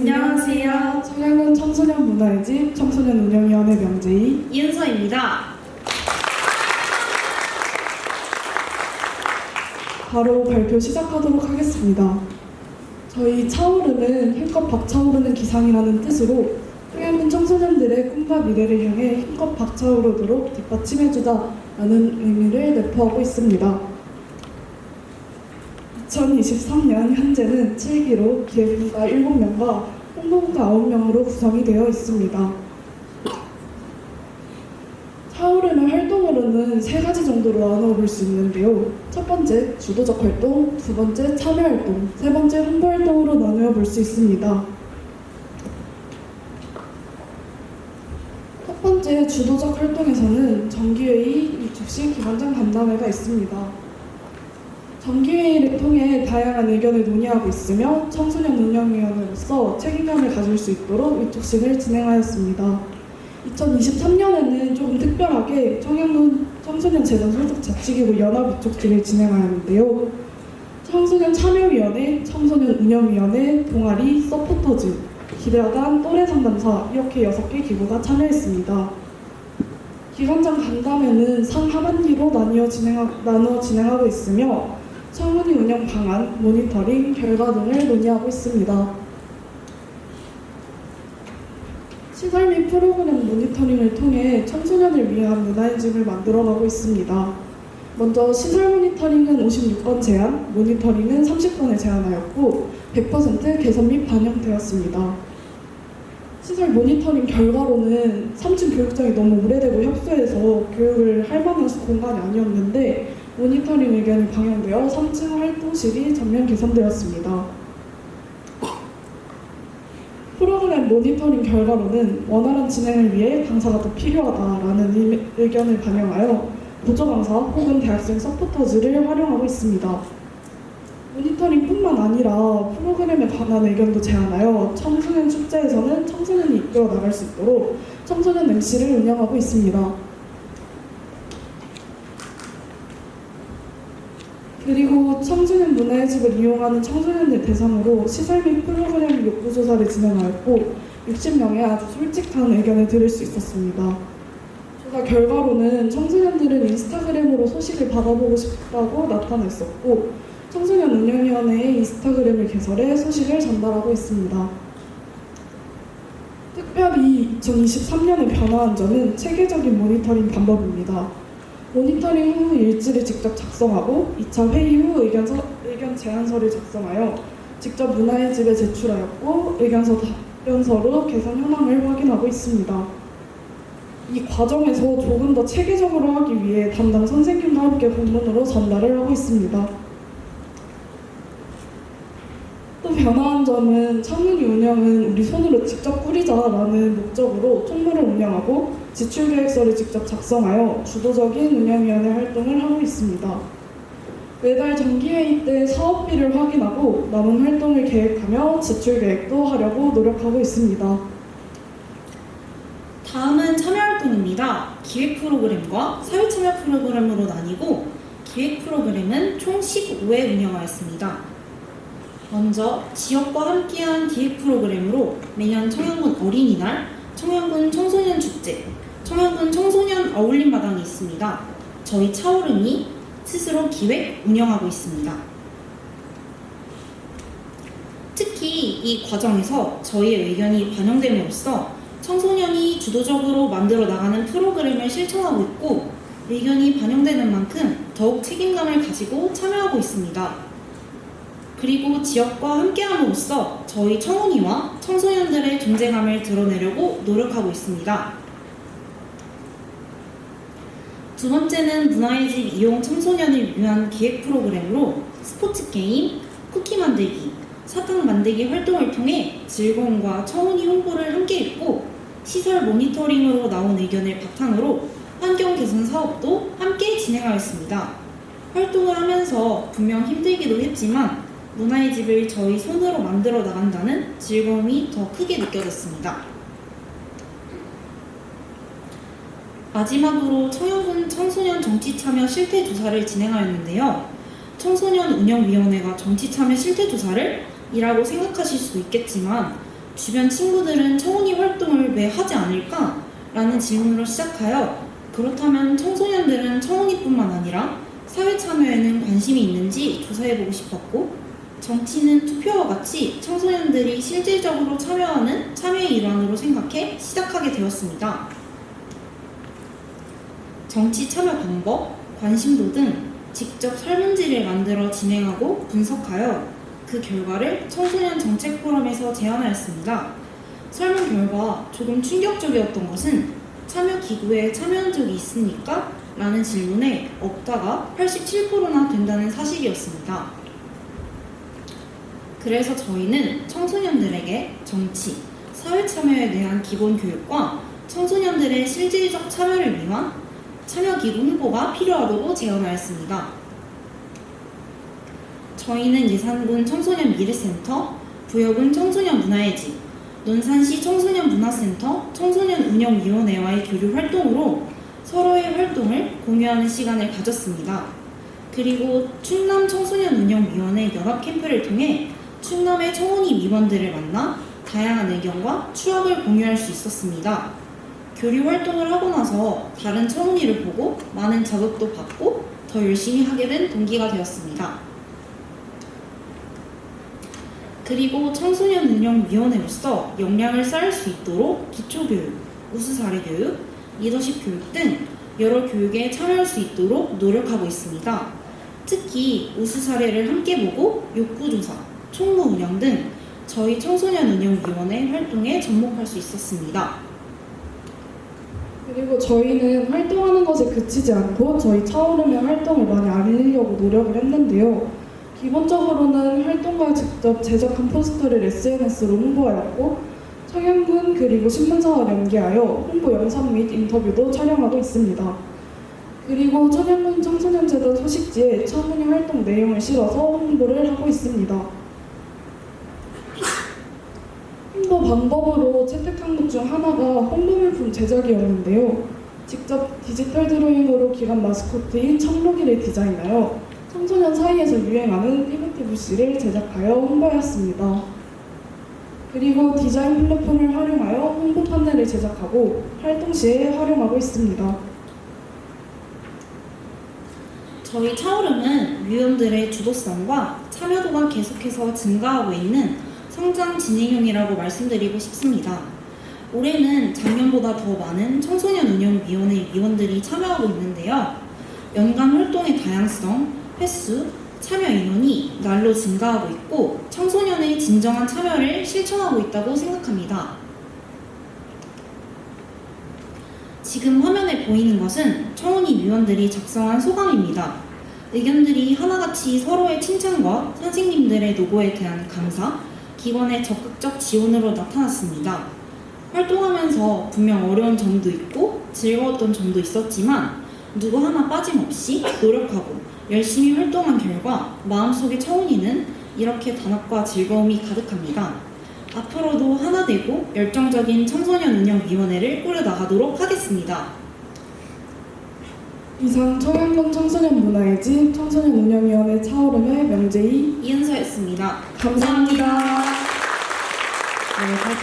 안녕하세요. 청양군 청소년 문화의 집 청소년 운영위원회 명재희 이은서입니다. 바로 발표 시작하도록 하겠습니다. 저희 차오르는 힘껏 박차오르는 기상이라는 뜻으로 청양군 청소년들의 꿈과 미래를 향해 힘껏 박차오르도록 뒷받침해주자라는 의미를 내포하고 있습니다. 2023년 현재는 7기로 기획부가 7명과 홍보부가 9명으로 구성이 되어 있습니다. 차오르는 활동으로는 세 가지 정도로 나눠 볼 수 있는데요. 첫 번째, 주도적 활동, 두 번째, 참여 활동, 세 번째, 홍보 활동으로 나누어 볼 수 있습니다. 첫 번째, 주도적 활동에서는 정기회의, 일주시 기관장 간담회가 있습니다. 정기회의를 통해 다양한 의견을 논의하고 있으며 청소년 운영위원회로서 책임감을 가질 수 있도록 위촉식을 진행하였습니다. 2023년에는 조금 특별하게 청양군 청소년 재단 소속 자치기구 연합 위촉식을 진행하였는데요. 청소년 참여위원회, 청소년 운영위원회, 동아리, 서포터즈, 기대하단, 또래 상담사 이렇게 6개 기구가 참여했습니다. 기관장 간담회는 상하반기로 나누어 진행하고 있으며 청문위 운영 방안, 모니터링, 결과 등을 논의하고 있습니다. 시설 및 프로그램 모니터링을 통해 청소년을 위한 문화의 집을 만들어가고 있습니다. 먼저 시설 모니터링은 56건 제안, 모니터링은 30건을 제안하였고 100% 개선 및 반영되었습니다. 시설 모니터링 결과로는 3층 교육장이 너무 오래되고 협소해서 교육을 할 만한 공간이 아니었는데 모니터링 의견이 방영되어 3층 활동실이 전면 개선되었습니다. 프로그램 모니터링 결과로는 원활한 진행을 위해 강사가 더 필요하다라는 의- 의견을 반영하여 보조 강사 혹은 대학생 서포터즈를 활용하고 있습니다. 모니터링뿐만 아니라 프로그램에 관한 의견도 제안하여 청소년 축제에서는 청소년이 이끌어 나갈 수 있도록 청소년 MC를 운영하고 있습니다. 그리고 청소년 문화의 집을 이용하는 청소년들 대상으로 시설 및 프로그램 욕구 조사를 진행하였고 60명의 아주 솔직한 의견을 들을 수 있었습니다. 조사 결과로는 청소년들은 인스타그램으로 소식을 받아보고 싶다고 나타냈었고 청소년 운영위원회의 인스타그램을 개설해 소식을 전달하고 있습니다. 특별히 2023년에 변화한 점은 체계적인 모니터링 방법입니다. 모니터링 후 일지를 직접 작성하고 2차 회의 후 의견 서, 의견 제안서를 작성하여 직접 문화의 집에 제출하였고 의견서 답변서로 개선 현황을 확인하고 있습니다. 이 과정에서 조금 더 체계적으로 하기 위해 담당 선생님과 함께 본문으로 전달을 하고 있습니다. 또 변화한 점은 청문위 운영은 우리 손으로 직접 꾸리자라는 목적으로 총무를 운영하고 지출 계획서를 직접 작성하여 주도적인 운영위원회 활동을 하고 있습니다. 매달 정기회의 때 사업비를 확인하고 남은 활동을 계획하며 지출 계획도 하려고 노력하고 있습니다. 다음은 참여 활동입니다. 기획 프로그램과 사회 참여 프로그램으로 나뉘고 기획 프로그램은 총 15회 운영하였습니다. 먼저 지역과 함께한 기획 프로그램으로 매년 청양군 어린이날, 청양군 청소년 축제, 청양군 청소년 어울림 마당이 있습니다. 저희 차오름이 스스로 기획, 운영하고 있습니다. 특히 이 과정에서 저희의 의견이 반영됨으로써 청소년이 주도적으로 만들어 나가는 프로그램을 실천하고 있고 의견이 반영되는 만큼 더욱 책임감을 가지고 참여하고 있습니다. 그리고 지역과 함께함으로써 저희 청운이와 청소년들의 존재감을 드러내려고 노력하고 있습니다. 두 번째는 문화의 집 이용 청소년을 위한 기획 프로그램으로 스포츠 게임, 쿠키 만들기, 사탕 만들기 활동을 통해 즐거움과 청운이 홍보를 함께 했고 시설 모니터링으로 나온 의견을 바탕으로 환경 개선 사업도 함께 진행하였습니다. 활동을 하면서 분명 힘들기도 했지만 문화의 집을 저희 손으로 만들어 나간다는 즐거움이 더 크게 느껴졌습니다. 마지막으로 청양군 청소년 정치 참여 실태 조사를 진행하였는데요. 청소년 운영위원회가 정치 참여 실태 조사를 이라고 생각하실 수도 있겠지만 주변 친구들은 청운이 활동을 왜 하지 않을까? 라는 질문으로 시작하여 그렇다면 청소년들은 청운이뿐만 아니라 사회 참여에는 관심이 있는지 조사해보고 싶었고 정치는 투표와 같이 청소년들이 실질적으로 참여하는 참여의 일환으로 생각해 시작하게 되었습니다. 정치 참여 방법, 관심도 등 직접 설문지를 만들어 진행하고 분석하여 그 결과를 청소년 정책 포럼에서 제안하였습니다. 설문 결과 조금 충격적이었던 것은 참여 기구에 참여한 적이 있습니까? 라는 질문에 없다가 87%나 된다는 사실이었습니다. 그래서 저희는 청소년들에게 정치, 사회 참여에 대한 기본 교육과 청소년들의 실질적 참여를 위한 참여기구 홍보가 필요하다고 제안하였습니다. 저희는 예산군 청소년 미래센터, 부여군 청소년 문화의 집, 논산시 청소년 문화센터 청소년 운영위원회와의 교류 활동으로 서로의 활동을 공유하는 시간을 가졌습니다. 그리고 충남 청소년 운영위원회 연합 캠프를 통해 충남의 청운이 위원들을 만나 다양한 의견과 추억을 공유할 수 있었습니다. 교류 활동을 하고 나서 다른 청운이를 보고 많은 자극도 받고 더 열심히 하게 된 동기가 되었습니다. 그리고 청소년 운영위원회로서 역량을 쌓을 수 있도록 기초교육, 우수사례 교육, 리더십 교육 등 여러 교육에 참여할 수 있도록 노력하고 있습니다. 특히 우수 사례를 함께 보고 욕구 조사, 총무 운영 등 저희 청소년 운영위원회 활동에 접목할 수 있었습니다. 그리고 저희는 활동하는 것에 그치지 않고 저희 차오름의 활동을 많이 알리려고 노력을 했는데요. 기본적으로는 활동가에 직접 제작한 포스터를 SNS로 홍보하였고 청양군 그리고 신문사와 연계하여 홍보 영상 및 인터뷰도 촬영하고 있습니다. 그리고 청양군 청소년재단 소식지에 청운이 활동 내용을 실어서 홍보를 하고 있습니다. 홍보 방법으로 채택한 것중 하나가 홍보물품 제작이었는데요. 직접 디지털 드로잉으로 기관 마스코트인 청록이를 디자인하여 청소년 사이에서 유행하는 띠부띠 부씨를 제작하여 홍보하였습니다. 그리고 디자인 플랫폼을 활용하여 홍보 판넬을 제작하고 활동 시에 활용하고 있습니다. 저희 차오름은 위원들의 주도성과 참여도가 계속해서 증가하고 있는 성장 진행형이라고 말씀드리고 싶습니다. 올해는 작년보다 더 많은 청소년 운영 위원회 위원들이 참여하고 있는데요. 연간 활동의 다양성, 횟수, 참여 인원이 날로 증가하고 있고 청소년의 진정한 참여를 실천하고 있다고 생각합니다. 지금 화면에 보이는 것은 청운이 위원들이 작성한 소감입니다. 의견들이 하나같이 서로의 칭찬과 선생님들의 노고에 대한 감사, 기관의 적극적 지원으로 나타났습니다. 활동하면서 분명 어려운 점도 있고 즐거웠던 점도 있었지만 누구 하나 빠짐없이 노력하고 열심히 활동한 결과 마음속의 청운이는 이렇게 단합과 즐거움이 가득합니다. 앞으로도 하나 되고 열정적인 청소년 운영위원회를 꾸려나가도록 하겠습니다. 이상 청양군 청소년 문화의 집 청소년 운영위원회 차오름의 명재희 이은서였습니다. 감사합니다. 네,